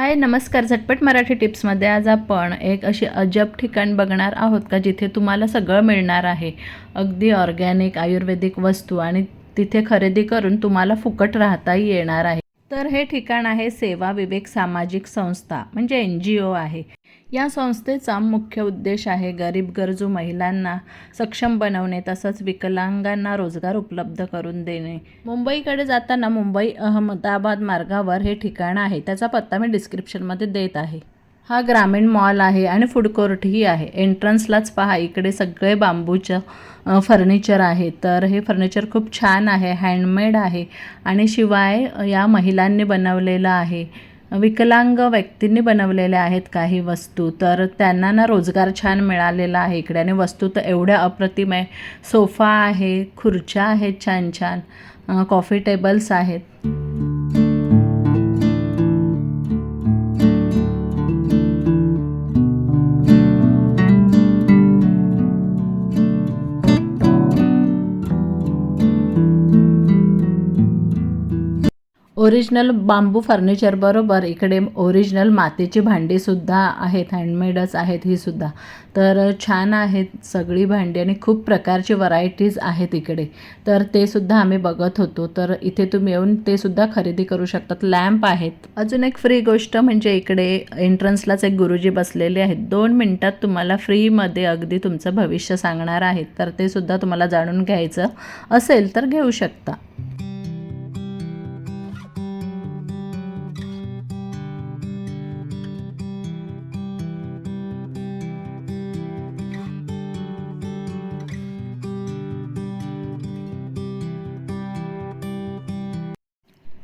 हाय नमस्कार. झटपट मराठी टिप्समध्ये आज आपण एक अशी अजब ठिकाण बघणार आहोत का जिथे तुम्हाला सगळं मिळणार आहे. अगदी ऑर्गॅनिक आयुर्वेदिक वस्तू आणि तिथे खरेदी करून तुम्हाला फुकट राहताही येणार आहे. तर हे ठिकाण आहे सेवा विवेक सामाजिक संस्था म्हणजे एन जी ओ आहे. या संस्थेचा मुख्य उद्देश आहे गरीब गरजू महिलांना सक्षम बनवणे तसंच विकलांगांना रोजगार उपलब्ध करून देणे. मुंबईकडे जाताना मुंबई अहमदाबाद मार्गावर हे ठिकाण आहे. त्याचा पत्ता मी डिस्क्रिप्शनमध्ये देत आहे. हा ग्रामीण मॉल आहे आणि फूड कोर्टही आहे. एंट्रन्सलाच पहा इकडे सगळे बांबूचं फर्निचर आहे. तर हे फर्निचर खूप छान आहे हँडमेड आहे आणि शिवाय या महिलांनी बनवलेलं आहे. विकलांग व्यक्तींनी बनवलेल्या आहेत काही वस्तू. तर त्यांना ना रोजगार छान मिळालेला आहे इकडे. आणि वस्तू तर एवढ्या अप्रतिम आहे. सोफा आहे खुर्च्या आहेत छान छान. कॉफी टेबल्स आहेत. ओरिजिनल बांबू फर्निचर बरोबर इकडे ओरिजिनल मातीची भांडीसुद्धा आहेत हँडमेडच आहेत ही सुद्धा. तर छान आहेत सगळी भांडी आणि खूप प्रकारची व्हरायटीज आहेत इकडे. तर ते सुद्धा आम्ही बघत होतो. तर इथे तुम्ही येऊन ते सुद्धा खरेदी करू शकतात. लॅम्प आहेत. अजून एक फ्री गोष्ट म्हणजे इकडे एंट्रन्सलाच एक गुरुजी बसलेले आहेत. दोन मिनटात तुम्हाला फ्रीमध्ये अगदी तुमचं भविष्य सांगणार आहेत. तर ते सुद्धा तुम्हाला जाणून घ्यायचं असेल तर घेऊ शकता.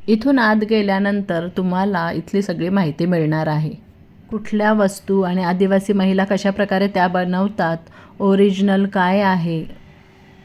इथून आत गेल्यानंतर तुम्हाला इथली सगळी माहिती मिळणार आहे. कुठल्या वस्तू आणि आदिवासी महिला कशा प्रकारे त्या बनवतात ओरिजिनल काय आहे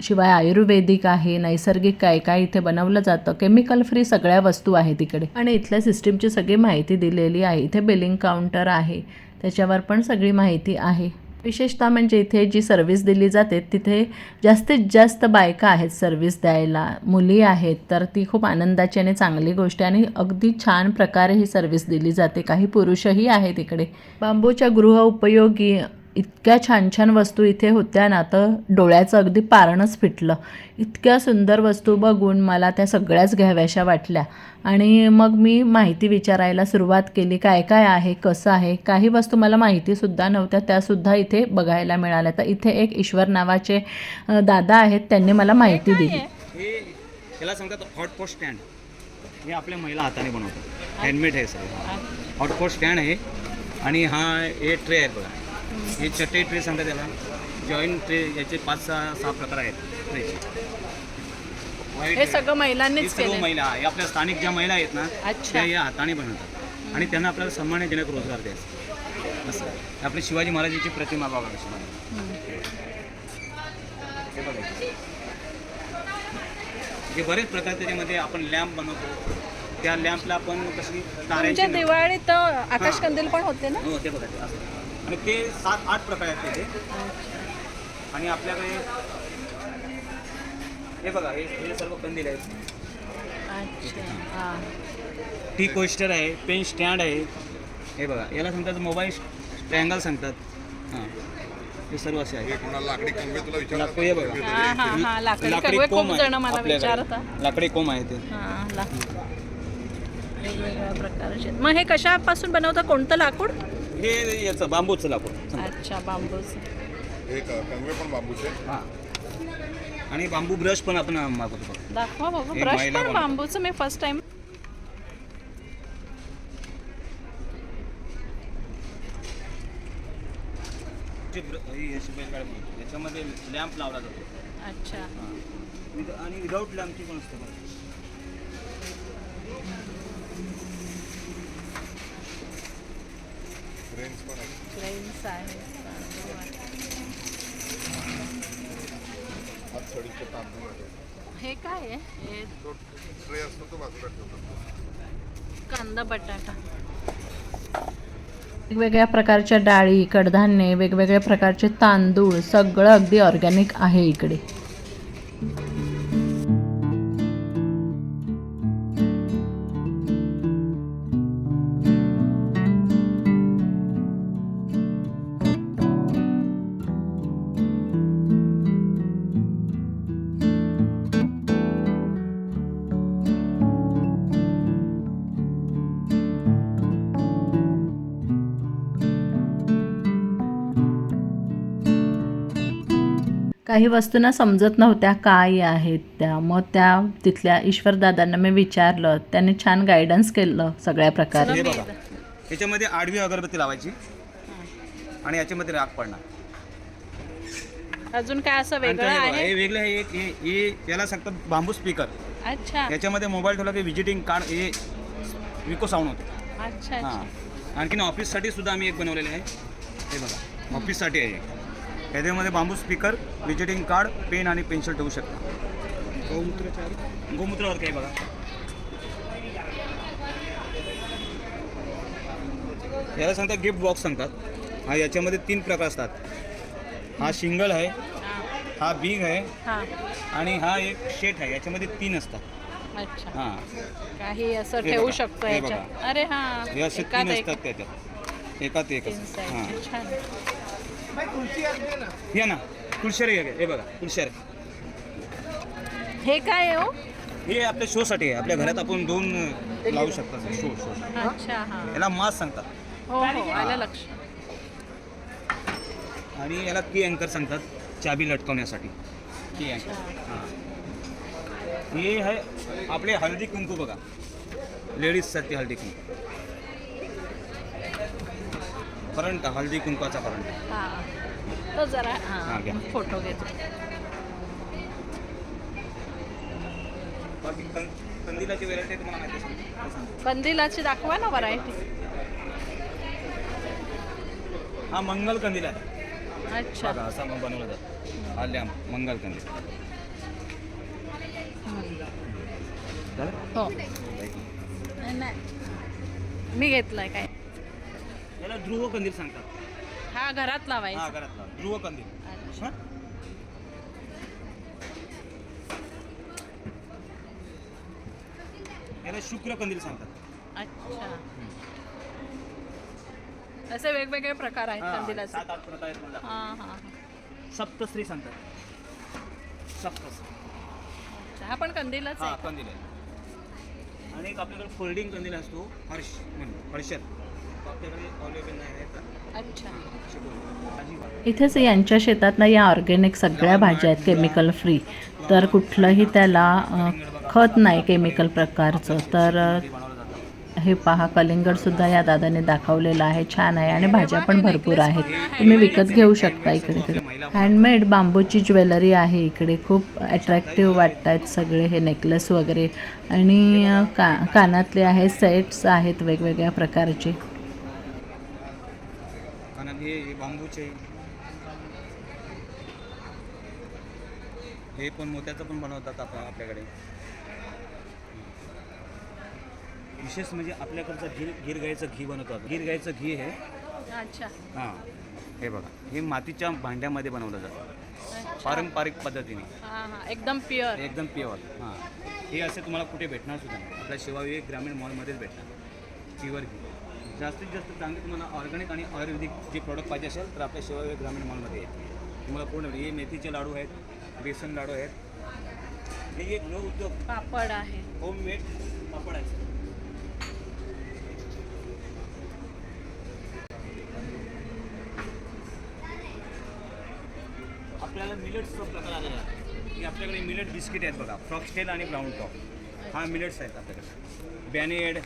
शिवाय आयुर्वेदिक आहे नैसर्गिक काय काय इथे बनवलं जातं केमिकल फ्री सगळ्या वस्तू आहेत तिकडे आणि इथल्या सिस्टीमची सगळी माहिती दिलेली आहे. इथे बिलिंग काउंटर आहे. त्याच्यावर पण सगळी माहिती आहे. विशेषतः म्हणजे इथे जी सर्व्हिस दिली जाते तिथे जास्तीत जास्त बायका आहेत सर्व्हिस द्यायला. मुली आहेत तर ती खूप आनंदाची आणि चांगली गोष्ट आणि अगदी छान प्रकारे ही सर्व्हिस दिली जाते. काही पुरुषही आहेत इकडे. बांबूच्या गृह उपयोगी इतक्या छान छान वस्तू इथे होत्या ना तर डोळ्याचं अगदी पारणच फिटलं. इतक्या सुंदर वस्तू बघून मला त्या सगळ्याच घ्याव्याशा वाटल्या. आणि मग मी माहिती विचारायला सुरुवात केली काय काय आहे कसं आहे? काही वस्तू मला माहितीसुद्धा नव्हत्या त्यासुद्धा इथे बघायला मिळाल्या. तर इथे एक ईश्वर नावाचे दादा आहेत त्यांनी मला माहिती दिली. हे याला सांगतात हॉटपॉट स्टँड हे आपल्या महिला हाताने बनवतात. हँडमेड आहे सगळं. हॉटपॉट स्टँड आहे. आणि हा हे ट्रे आहे बघा. हे चटई ट्रे सांगतात त्याला जॉईंट ट्रे याचे पाच सहा सहा प्रकार आहेत ट्रेचे. हे सगळं महिलांनीच सर्व महिला हे आपल्या स्थानिक ज्या महिला आहेत ना अच्छा. त्या या हाताने बनवतात. आणि त्यांना आपल्याला सन्मानजनक रोजगार द्यायचा. असं. आपली शिवाजी महाराजांची प्रतिमा बघा कशी बनवली. हे बघा इथे. हे बरेच प्रकार त्याच्यामध्ये आपण लॅम्प बनवतो. त्या लॅम्पला आपण कशी ताऱ्याची तुमच्या दिवाळीत आकाश कंदील पण होते ना? हो ते बघा ते असं. आणि ते सात आठ प्रकार आहेत त्याचे आणि आपल्याकडे हे बघा हे हे सर्व कंदील आहेत. अच्छा टी कोस्टर आहे पेन स्टँड आहे. हे बघा याला सांगतात मोबाईल ट्रँगल सांगतात. हां. हे सर्व असे आहे लाकडी कंबे तुला विचार लाकडी हे बघा. हा हा हा लाकडी. लाकडी सगळे कोंब खूप आहे जण मला आपल्याकडे. विचारतात. लाकडी कोंब आहे ते. हा ला वेगवेगळ्या प्रकारचे मग हे कशापासून बनवतं? कोणतं लाकूड? हे याचं बांबूचं लाकूड अच्छा बांबूच हे क- कंगवे पण बांबूचे हां आणि बांबू ब्रश पण आपण मागवतो दाखवा बाबा ब्रश महिला पण. बांबूचं मी फर्स्ट टाइम जे ब्र- हे अशी बैलगाडी बनवतो. याच्यामध्ये लॅम्प लावला जातो अच्छा हां. विद- आणि विदाऊट लॅम्पची पण असते बघा. रेंज पण आहे लेन्स आहे. हे काय आहे? हे तो ट्रे असतो तो बाजूला ठेवतात कांदा बटाटा. वेगवेगळ्या प्रकारच्या डाळी कडधान्ये वेगवेगळ्या प्रकारचे तांदूळ सगळं अगदी ऑर्गॅनिक आहे इकडे. काही वस्तूंना समजत नव्हत्या काय आहेत त्या. मग त्या तिथल्या ईश्वरदादांना मी विचारलं. त्यांनी छान गायडन्स केलं सगळ्या प्रकारे. हे बघा. याच्यामध्ये आडवी अगरबत्ती लावायची. आणि याच्यामध्ये राग पडणार. अजून काय असं वेगळं हे बघा, हे आहे वेगळं आहे एक हे हे याला सांगतात बांबू स्पीकर अच्छा. याच्यामध्ये मोबाईल ठेवला की विजिटिंग कार्ड हे विको साऊंड होते. अच्छा हां. अच्छा. आणखीन ऑफिससाठी सुद्धा आम्ही एक बनवलेले आहे. हे बघा. ऑफिससाठी आहे हे. याच्यामध्ये bamboo speaker visiting card pen आणि पेन्सिल ठेवू शकता. गोमूत्र गोमूत्रावर काही बघा. याला सांगतात गिफ्ट बॉक्स सांगतात. हा याच्यामध्ये तीन प्रकार असतात. हा सिंगल आहे हा हा बिग आहे हा. आणि हा एक शेट आहे. याच्यामध्ये तीन असतात. अच्छा. हां. काही असं ठेवू शकतो हे याच्यात. बघा. अरे हा हे असे एकात तीन एक. असतात त्याच्यात. एकात एक तीन हां. छान. या ना तुळशेर हे हे बघा तुळशेर हे काय आहे हो? हे आपल्या शोसाठी आहे. आपल्या घरात आपण दोन लावू शकतात शो शो अच्छा हा. याला मास सांगतात. हो हो आलं लक्ष. आणि याला की अँकर सांगतात चाबी लटकवण्यासाठी. की अँकर. हां. हे आहे आपले हळदी कुंकू बघा. लेडीजसाठी हळदी कुंकू. करंट हळदी कुंकवाचा करंट हा. तो जरा हा, घ्या. फोटो घेतो. बाकी कं कंदिलाची व्हेरायटी तुम्हाला माहिती असेल. काय सांगू? कंदिलाची दाखवा ना व्हरायटी हा मंगल कंदील आहे. अच्छा. बघा असा मग बनवला जातो. हा लॅम्प मंगल कंदील. झालं? हो. नाही, नाही. मी घेतलाय काय? याला ध्रुव कंदील सांगतात. हा घरात हा लावायचा घरातला ध्रुव कंदील. अच्छा. हा? याला शुक्र कंदील सांगतात. अच्छा. असे वेगवेगळे प्रकार आहेत हा, कंदिलाचे. सात आठ प्रकार आहेत मला हा हा सप्तश्री सांगतात. सप्तश्री. अच्छा हा पण कंदिलाच हा आहे कंदील आहे. आणि एक आपल्याकडे फोल्डिंग कंदील असतो हर्ष म्हणून हर्षद. इथेच यांच्या शेतातनं या ऑर्गॅनिक सगळ्या भाज्या आहेत केमिकल फ्री तर कुठलंही त्याला खत नाही केमिकल प्रकारचं. तर हे पहा कलिंगडसुद्धा या दादाने दाखवलेलं आहे. छान आहे आणि भाज्या पण भरपूर आहेत. तुम्ही विकत घेऊ शकता इकडे. तिकडे हँडमेड बांबूची ज्वेलरी आहे इकडे. खूप अट्रॅक्टिव्ह वाटत आहेत सगळे हे नेकलेस वगैरे. आणि का कानातले आहेत सेट्स आहेत वेगवेगळ्या प्रकारचे. हे बांबूचे. हे पण मोत्याचं पण बनवतात आप आपल्याकडे. विशेष म्हणजे आपल्याकडचं गिर गिर गाईचं घी बनवतात. गिर गाईचं घी हे. अच्छा. हां. हे बघा. हे मातीच्या भांड्यामध्ये बनवलं जातं. पारंपरिक पद्धतीने. हा हा. एकदम प्युअर एकदम प्युअर हां. हे असे तुम्हाला कुठे भेटणार सुद्धा आपल्या शिवाविवेक ग्रामीण मॉलमध्येच भेटणार. प्युअर घी जास्तीत जास्त चांगले तुम्हाला ऑर्गॅनिक आणि आयुर्वेदिक जे प्रॉडक्ट पाहिजे असेल तर आपल्या शिवाविवेक ग्रामीण मॉलमध्ये आहे तुम्हाला पूर्ण हे मेथीचे लाडू आहेत बेसन लाडू आहेत. हे एक गृह उद्योग. पापड आहे. होममेड पापड आहे आपल्याला मिलेट्सचा प्रकार आलेला आहे. की आपल्याकडे मिलेट बिस्किट आहेत बघा. फ्रॉक्सटेल आणि ब्राऊन टॉप हा मिलेट्स आहेत आपल्याकडे. बॅनेड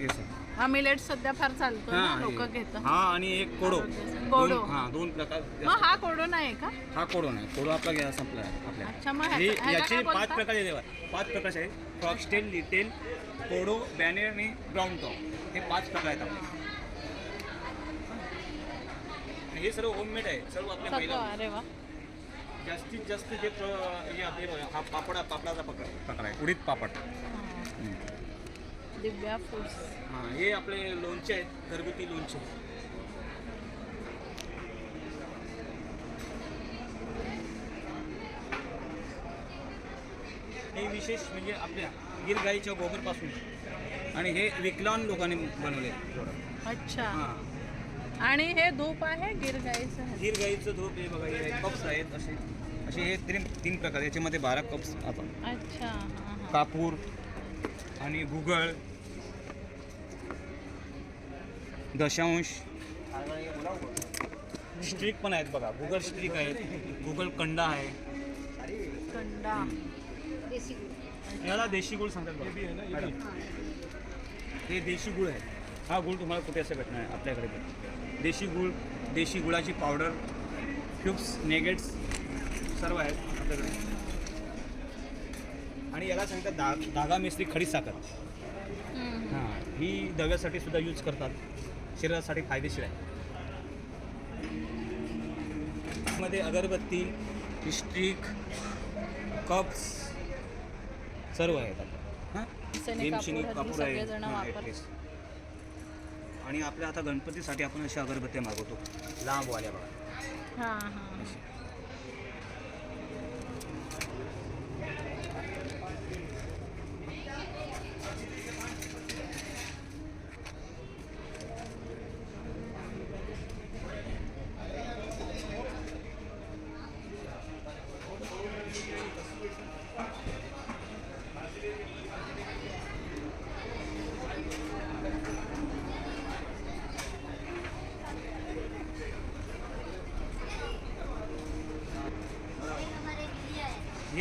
हे सर हा मिलेट सध्या फार चालतो हा लोक हे- घेतात. हा आणि एक कोडो. कोडो. दोन- हा दोन प्रकार मग हा कोडो नाही का? हा कोडो नाही. कोडो आपला घ्या संपला. आहे आपल्या. अच्छा, मग हे ह्याचा- याचे काय पाच बोलतात? प्रकार आहेत पाच प्रकार आहेत फ्रॉक्सटेल लिटेल कोडो बॅनेर आणि ब्राऊन टॉप. हे पाच प्रकार आहेत आपले. आणि हे सर्व होममेड आहे. सर्व आपल्या सगळं महिला अरे वा. जास्तीत जास्त जे प्र- हे आपले बघा, हा पापड पापडाचा प्रकार प्रकार आहे. उडीद पापड. दिव्या फूड्स. हां हे आपले लोणचे आहेत घरगुती लोणचे. हे विशेष म्हणजे आपल्या गिर गाईच्या गोबरपासून. आणि हे विकलांग लोकांनी बनवले. अच्छा. हां. आणि हे धूप आहे गिर गाईचं गिर गाईचं धूप हे बघा हे कप्स आहेत असे. असे हे तीन तीन प्रकार याच्यामध्ये बारा कप्स आता. अच्छा हा हा. कापूर आणि गुगळ दशांश. स्ट्रीक पण आहेत बघा. गुगल स्ट्रीक आहेत. गुगल कंडा आहे. कंडा. याला देशी गुळ सांगतात बघा. मॅडम. हे देशी गुळ आहे. हा गुळ तुम्हाला कुठे असं भेटणार आहे? आपल्याकडे पण देशी गुळ देशी गुळाची पावडर क्यूब्स नेगेट्स सर्व आहेत आपल्याकडे. आणि याला सांगतात दा धागा मिस्त्री खडी साखर. हां ही दव्यासाठी सुद्धा यूज करतात. शरीरासाठी फायदेशीर आहे. मध्ये अगरबत्ती स्टिक कप्स सर्व आहेत. आणि आपल्या आता गणपतीसाठी आपण अशा अगरबत्त्या मागवतो. लांबवाल्या बघा.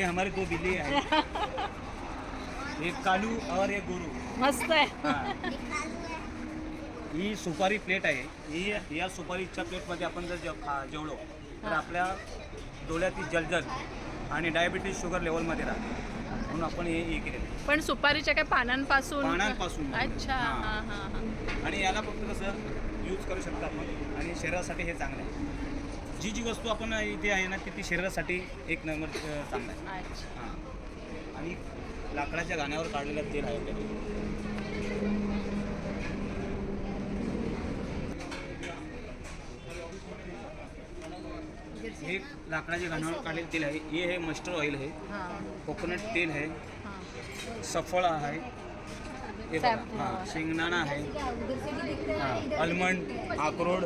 ये हमारे दो बिल्ली है एक कालू और एक गुरु मस्त आहे हां. सुपारी प्लेट आहे ही या सुपारीच्या प्लेटमध्ये आपण जर जेव खा जेवलो तर. आपल्या डोळ्यातील जलजल आणि डायबिटीज शुगर लेवलमध्ये राहते म्हणून आपण हे हे केलेलं आहे. पण सुपारीच्या काय पानांपासून पानांपासून. अच्छा हां. हां हां हां आणि याला फक्त कसं यूज करू शकतो आपण आणि शरीरासाठी हे चांगलं आहे जी जी वस्तू आपण इथे आहे ना ती ती शरीरासाठी एक नंबर अं, चांगलं आहे. अच्छा. हां. आणि लाकडाच्या गाण्यावर काढलेलं तेल आहे आपल्याकडे हे लाकडाच्या गाण्यावर काढलेलं तेल आहे. हे हे मस्टर्ड ऑइल आहे हां. कोकोनट तेल आहे हां. सफळ आहे. हे बघा. हां. शेंगदाणा आहे. हां. अल्मंड अक्रोड.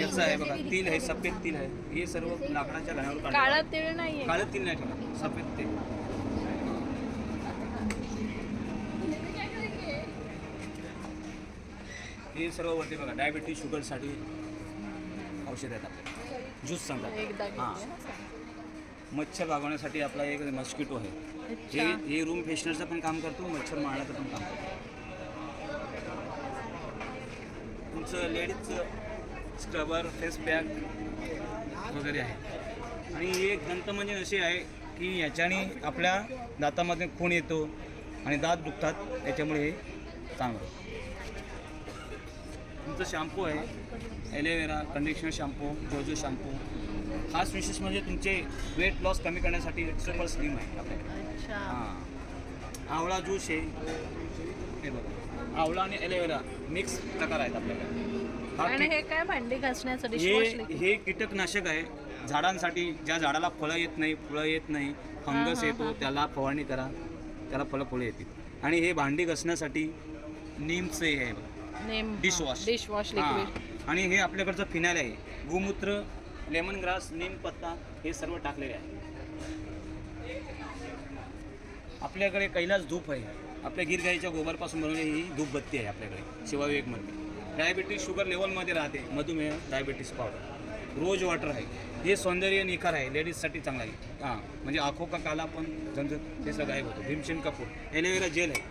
याचं आहे बघा तिल आहे सफेद तिल आहे. हे सर्व लाकडाच्या आहे. काळं तीळ नाहीये. काळं तिल नाही ठेवलं सफेद तेल हे सर्व वरती बघा डायबिटीज शुगरसाठी औषध आहेत आपले. ज्यूस सांगतात. हां. मच्छर भागवण्यासाठी आपला एक मस्किटो आहे. हे हे रूम फ्रेशनरचं पण काम करतो मच्छर मारण्याचं पण काम करतो. तुमचं लेडीजचं स्क्रबर फेस पॅक वगैरे आहे. आणि ही एक दंत म्हणजे अशी आहे की याच्याने आपल्या दातामध्ये खून येतो आणि दात दुखतात त्याच्यामुळे हे चांगलं. तुमचं शॅम्पू आहे एलोवेरा कंडिशनर शॅम्पू जोजो शॅम्पू खास विशेष म्हणजे तुमचे वेट लॉस कमी करण्यासाठी ट्रिपल स्लिम आहे. आपल्याकडे हां. आवळा ज्यूस आहे. हे बघा. आवळा आणि एलोवेरा मिक्स प्रकार आहेत आपल्याकडे. आणि हे काय भांडी हे हे कीटकनाशक आहे. झाडांसाठी ज्या झाडाला फळं येत नाही फुलं येत नाही फंगस येतो. त्याला फवारणी करा. त्याला फळं फुलं येतील. आणि हे भांडी घसण्यासाठी नीमचं हे आहे डिशवॉश. डिशवॉश. लिक्विड आणि हे आपल्याकडचं फिनाईल आहे. गोमूत्र लेमन ग्रास नीम पत्ता हे सर्व टाकलेले आहे. आपल्याकडे कैलास धूप आहे. आपल्या गिरगाईच्या गोबरपासून बनवलेली ही धूपबत्ती आहे आपल्याकडे. शिवाविवेकमध्ये डायबिटीज शुगर लेवलमध्ये राहते मधुमेह डायबिटीस पावडर रोज वॉटर आहे. हे सौंदर्य निखार आहे. लेडीजसाठी चांगला आहे. हां म्हणजे आखो का काला पण झंझट हे सगळं गायब होतं भीमसेन कपूर. एलोवेरा जेल आहे.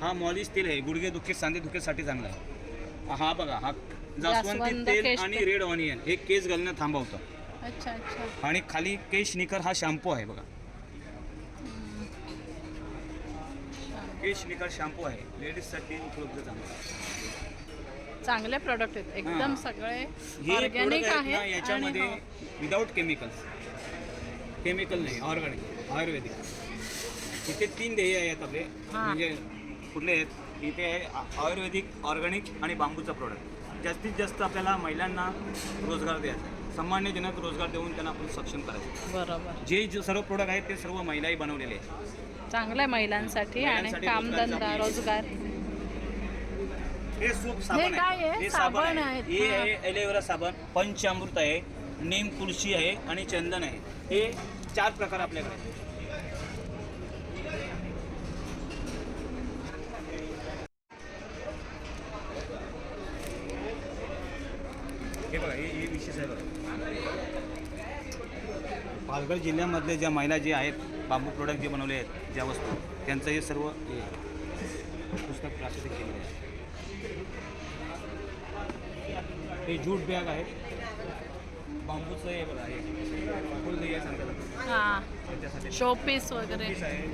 हा मॉलिश तेल आहे. गुडघे दुखे सांधे दुखेसाठी चांगला आहे. हा बघा हा जास्वंदी जास्वंद तेल आणि. रेड ऑनियन हे केस गळणं थांबवतं. अच्छा अच्छा. आणि खाली केश निकर हा शॅम्पू आहे बघा. केश निकर शॅम्पू आहे. लेडीजसाठी उपलब्ध चांगला आहे. चांगले प्रोडक्ट आहेत. एकदम. सगळे ऑर्गॅनिक आहे याच्यामध्ये विदाऊट केमिकल्स केमिकल नाही ऑर्गॅनिक आयुर्वेदिक इथे तीन ध्येय आहेत आपले. म्हणजे कुठले आहेत? इथे आहे आयुर्वेदिक ऑर्गॅनिक आणि बांबूचा प्रोडक्ट जास्तीत जास्त आपल्याला महिलांना रोजगार द्यायचा आहे. रोजगार देऊन त्यांना आपण सक्षम करायचं बरोबर. जे जे सर्व प्रोडक्ट आहेत ते सर्व महिलाही बनवलेले आहेत. चांगलं आहे महिलांसाठी आणि कामधंदा रोजगार. हे सूप साबण काय आहे? हे साबण आहेत. आहे हे. आहे एलोवेरा साबण पंचामृत आहे नीम तुळशी आहे आणि चंदन आहे हे चार प्रकार आपल्याकडे आहेत. हे डिशेस आहे बघा पालघर जिल्ह्यामधले ज्या महिला जे आहेत बांबू प्रोडक्ट जे बनवले आहेत ज्या वस्तू त्यांचं हे सर्व हे पुस्तक प्रकाशित केलेलं आहे हे जूट बॅग आहे. बांबूचं हे बघा हे. फुल हे सांगतात हां. त्याच्यासाठी. शोपीस वगैरे. पीस आहे.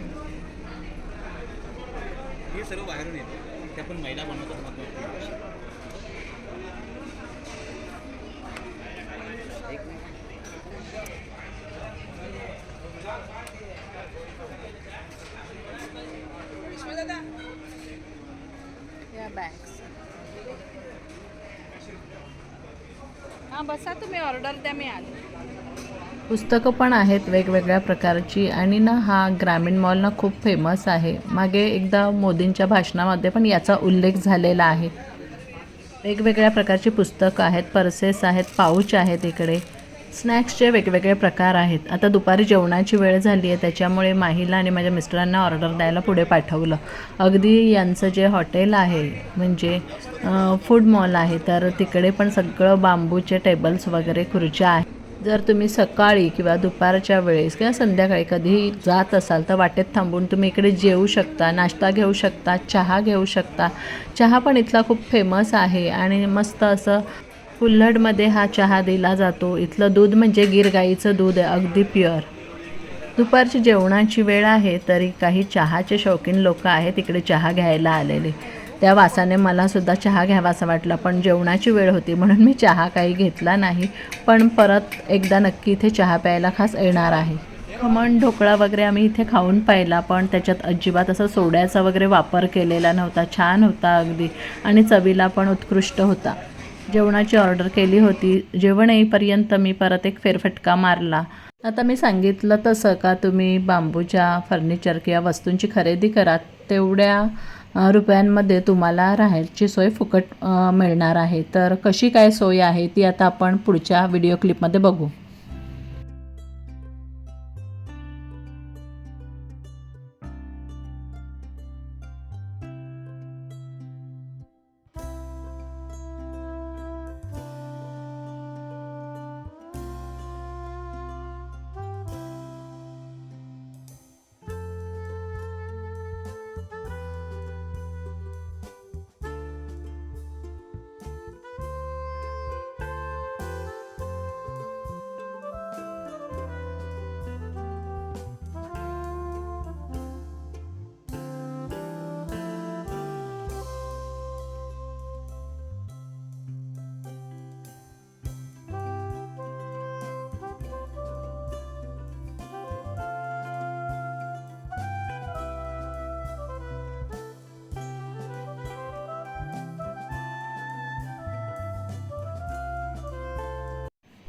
हे सर्व बाहेरून येते. ते आपण महिला बनवतात मधून या बॅग्स हां बसा ऑर्डर द्या मी आले. पुस्तकं पण आहेत वेगवेगळ्या प्रकारची आणि ना हा ग्रामीण मॉल ना खूप फेमस आहे. मागे एकदा मोदींच्या भाषणामध्ये पण याचा उल्लेख झालेला आहे. वेगवेगळ्या प्रकारची पुस्तकं आहेत पर्सेस आहेत पाऊच आहेत इकडे. स्नॅक्सचे वेगवेगळे प्रकार आहेत. आता दुपारी जेवणाची वेळ झाली आहे त्याच्यामुळे माहीला आणि माझ्या मिस्टरांना ऑर्डर द्यायला पुढे पाठवलं. अगदी यांचं जे हॉटेल आहे म्हणजे फूड मॉल आहे तर तिकडे पण सगळं बांबूचे टेबल्स वगैरे खुर्च्या आहेत. जर तुम्ही सकाळी किंवा दुपारच्या वेळेस किंवा संध्याकाळी कधी जात असाल तर वाटेत थांबून तुम्ही इकडे जेवू शकता नाश्ता घेऊ शकता चहा घेऊ शकता. चहा पण इथला खूप फेमस आहे आणि मस्त असं कुल्हडमध्ये हा चहा दिला जातो. इथलं दूध म्हणजे गीर गाईचं दूध आहे अगदी प्युअर. दुपारची जेवणाची वेळ आहे तरी काही चहाचे शौकीन लोक आहेत इकडे चहा घ्यायला आलेले. त्या वासाने मलासुद्धा चहा घ्यावासा वाटला पण जेवणाची वेळ होती म्हणून मी चहा काही घेतला नाही. पण परत एकदा नक्की इथे चहा प्यायला खास येणार आहे. खमण ढोकळा वगैरे आम्ही इथे खाऊन पाहिला पण त्याच्यात अजिबात असं सोड्याचा वगैरे वापर केलेला नव्हता. छान होता अगदी. आणि चवीला पण उत्कृष्ट होता. जेवणाची ऑर्डर केली होती. जेवण येईपर्यंत मी परत एक फेरफटका मारला. आता मी सांगितलं तसं का तुम्ही बांबूच्या फर्निचर किंवा वस्तूंची खरेदी करा तेवढ्या रुपयांमध्ये तुम्हाला राहायची सोय फुकट मिळणार आहे. तर कशी काय सोय आहे ती आता आपण पुढच्या व्हिडिओ क्लिपमध्ये बघू.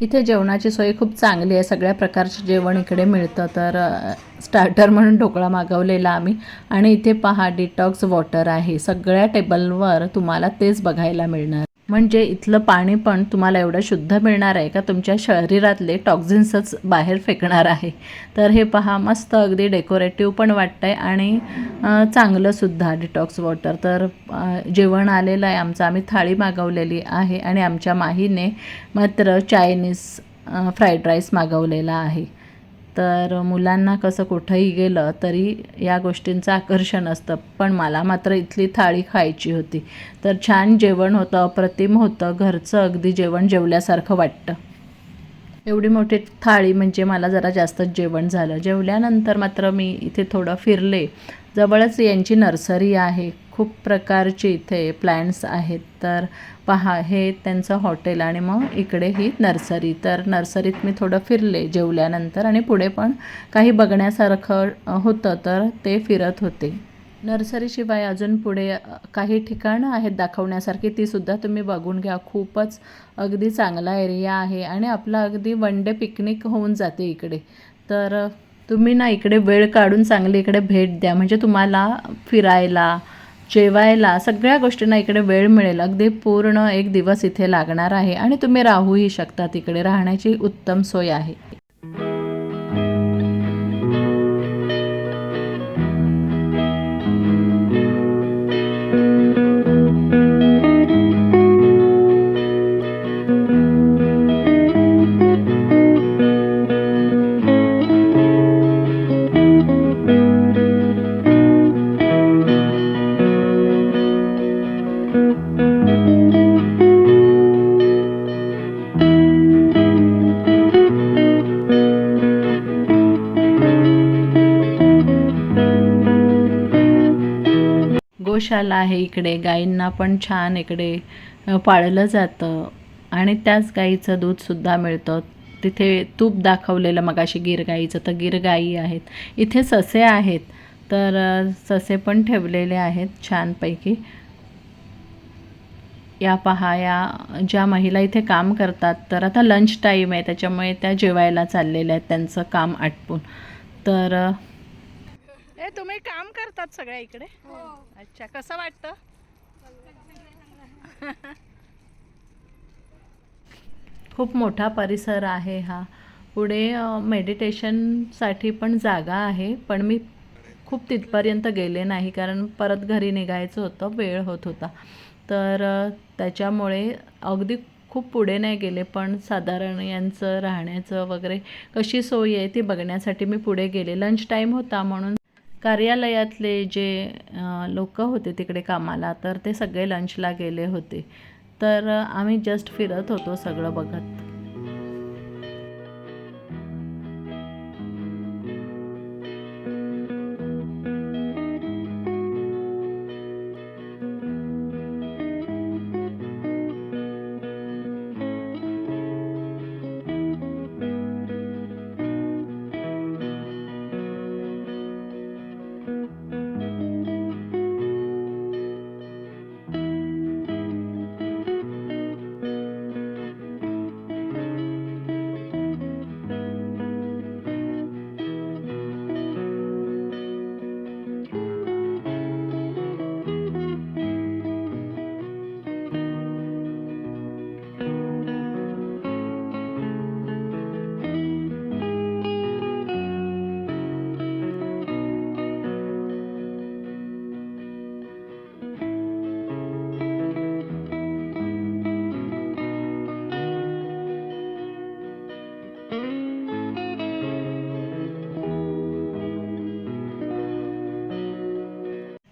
इथे जेवणाची सोय खूप चांगली आहे. सगळ्या प्रकारचे जेवण इकडे मिळतं. तर स्टार्टर म्हणून ढोकळा मागवलेला आम्ही. आणि इथे पहा डिटॉक्स वॉटर आहे. सगळ्या टेबलवर तुम्हाला तेच बघायला मिळणार. म्हणजे इथलं पाणी पण तुम्हाला एवढं शुद्ध मिळणार आहे का? तुमच्या शरीरातले टॉक्झिन्सच बाहेर फेकणार आहे. तर हे पहा मस्त अगदी डेकोरेटिव्ह पण वाटतं आहे आणि चांगलंसुद्धा डिटॉक्स वॉटर तर जेवण आलेलं आहे आमचं. आम्ही थाळी मागवलेली आहे आणि आमच्या माहीने मात्र चायनीज फ्राईड राईस मागवलेला आहे. तर मुलांना कसं कुठंही गेलं तरी या गोष्टींचं आकर्षण असतं. पण मला मात्र इथली थाळी खायची होती. तर छान जेवण होतं अप्रतिम होतं. घरचं अगदी जेवण जेवल्यासारखं वाटतं. एवढी मोठी थाळी म्हणजे मला जरा जास्तच जेवण झालं. जेवल्यानंतर मात्र मी इथे थोडं फिरले. जवळच यांची नर्सरी आहे. खूप प्रकारचे इथे प्लॅन्ट्स आहेत. तर पहा हे त्यांचं हॉटेल आणि मग इकडे ही नर्सरी. तर नर्सरीत मी थोडं फिरले जेवल्यानंतर आणि पुढे पण काही बघण्यासारखं होतं तर ते फिरत होते. नर्सरीशिवाय अजून पुढे काही ठिकाणं आहेत दाखवण्यासारखी तीसुद्धा तुम्ही बघून घ्या. खूपच अगदी चांगला एरिया आहे आणि आपला अगदी वन डे पिकनिक होऊन जाते इकडे. तर तुम्ही ना इकडे वेळ काढून चांगली इकडे भेट द्या. म्हणजे तुम्हाला फिरायला जेवायला सगळ्या गोष्टींना इकडे वेळ मिळेल. अगदी पूर्ण एक दिवस इथे लागणार आहे. आणि तुम्ही राहूही शकता तिकडे. राहण्याची उत्तम सोय आहे. गोशाला आहे इकडे गायींना पण छान इकडे पाळलं जातं. आणि त्याच गाईचं दूधसुद्धा मिळतं. तिथे तूप दाखवलेलं मगाशी गिर गाईचं तर गिर गाई आहेत. इथे ससे आहेत तर ससे पण ठेवलेले आहेत छानपैकी. या पहा या ज्या महिला इथे काम करतात तर आता लंच टाईम आहे त्याच्यामुळे त्या जेवायला चाललेल्या आहेत त्यांचं काम आटपून. तर ए तुम्ही काम करतात सगळ्या इकडे? अच्छा कसं वाटतं? खूप मोठा परिसर आहे हा. पुढे मेडिटेशनसाठी पण जागा आहे पण मी खूप तिथपर्यंत गेले नाही कारण परत घरी निघायचं होतं वेळ होत होता. तर त्याच्यामुळे अगदी खूप पुढे नाही गेले पण साधारण यांचं राहण्याचं वगैरे कशी सोय आहे ती बघण्यासाठी मी पुढे गेले. लंच टाईम होता म्हणून कार्यालयातले जे लोक होते तिकडे कामाला तर ते सगळे लंचला गेले होते. तर आम्ही जस्ट फिरत होतो सगळं बघत.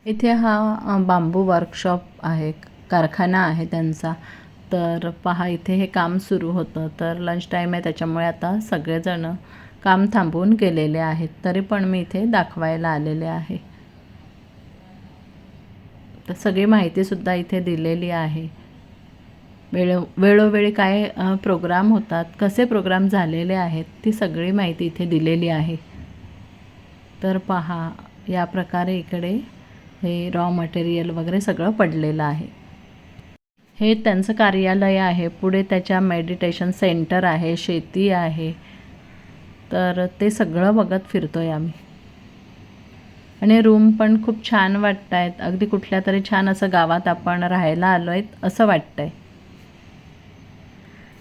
इथे हा बांबू वर्कशॉप आहे कारखाना आहे त्यांचा. तर पहा इथे हे काम सुरू होतं. तर लंच टाईम आहे त्याच्यामुळे आता सगळेजणं काम थांबवून गेलेले आहेत. तरी पण मी इथे दाखवायला आलेले आहे. तर सगळी माहितीसुद्धा इथे दिलेली आहे. वेळो वेळोवेळी काय प्रोग्राम होतात कसे प्रोग्राम झालेले आहेत ती सगळी माहिती इथे दिलेली आहे. तर पहा या प्रकारे इकडे हे रॉ मटेरियल वगैरे सगळं पडलेलं आहे. हे त्यांचं कार्यालय आहे. पुढे त्याच्या मेडिटेशन सेंटर आहे शेती आहे. तर ते सगळं बघत फिरतो आहे आम्ही. आणि रूम पण खूप छान वाटत आहेत अगदी कुठल्या तरी छान असं गावात आपण राहायला आलो आहेत असं वाटतं आहे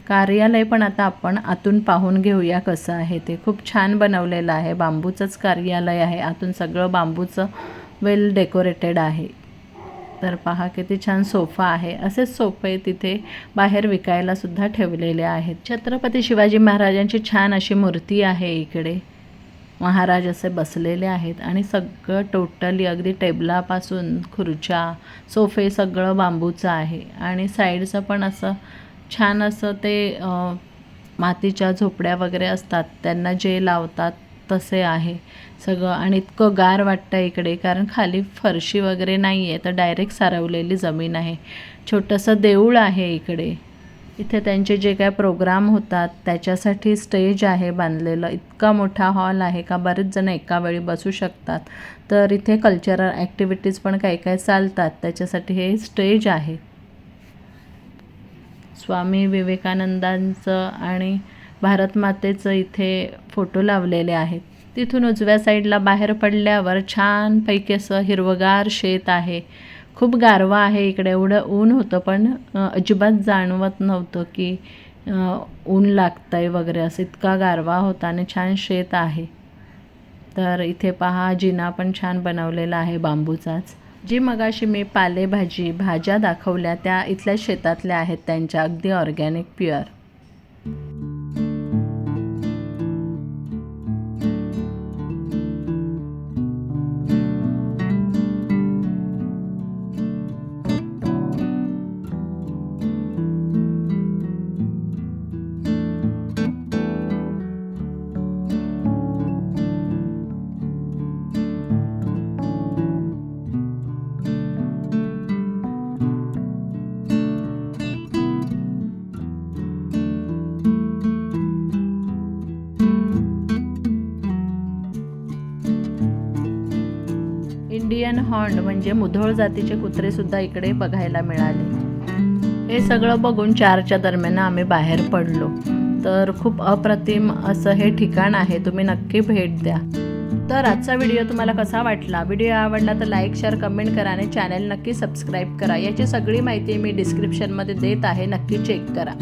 कार्यालय पण आता आपण आतून पाहून घेऊया कसं आहे ते. खूप छान बनवलेलं आहे. बांबूचंच कार्यालय आहे. आतून सगळं बांबूचं वेल डेकोरेटेड आहे. तर पहा किती छान सोफा आहे. असेच सोफे तिथे बाहेर विकायला सुद्धा ठेवलेले आहेत. छत्रपती शिवाजी महाराजांची छान अशी मूर्ती आहे इकडे. महाराज असे बसलेले आहेत आणि सगळं टोटली अगदी टेबलापासून खुर्च्या सोफे सगळं बांबूचं आहे. आणि साईडचं पण असं छान असं ते मातीच्या झोपड्या वगैरे असतात. त्यांना जे लावतात तसे आहे. सगळं आणि इतकं गार वाटतं इकडे कारण खाली फरशी वगैरे नाही आहे तर डायरेक्ट सारवलेली जमीन आहे. छोटंसं देऊळ आहे इकडे. इथे त्यांचे जे काय प्रोग्राम होतात त्याच्यासाठी स्टेज आहे बांधलेलं. इतका मोठा हॉल आहे का बरेच जण एका वेळी बसू शकतात. तर इथे कल्चरल ॲक्टिव्हिटीज पण काही काही चालतात त्याच्यासाठी हे स्टेज आहे. स्वामी विवेकानंदांचं आणि भारतमातेचं इथे फोटो लावलेले आहेत. तिथून उजव्या साईडला बाहेर पडल्यावर छानपैकी असं हिरवगार शेत आहे. खूप गारवा आहे इकडे एवढं ऊन होतं पण अजिबात जाणवत नव्हतं की ऊन लागतं आहे वगैरे असं. इतका गारवा होता आणि छान शेत आहे. तर इथे पहा जिना पण छान बनवलेला आहे बांबूचाच. जी मगाशी मी पालेभाजी भाज्या दाखवल्या त्या इथल्या शेतातल्या आहेत त्यांच्या. अगदी ऑर्गॅनिक प्युअर हॉर्न म्हणजे मुधोळ जातीचे कुत्रे सुद्धा इकडे बघायला मिळाले. हे सगळं बघून चारच्या दरम्यान आम्ही बाहेर पडलो. तर खूप अप्रतिम असं हे ठिकाण आहे तुम्ही नक्की भेट द्या. तर आजचा व्हिडिओ तुम्हाला कसा वाटला? व्हिडिओ आवडला तर लाईक शेअर कमेंट करा आणि चॅनल नक्की सबस्क्राईब करा. याची सगळी माहिती मी डिस्क्रिप्शनमध्ये देत आहे. नक्की चेक करा.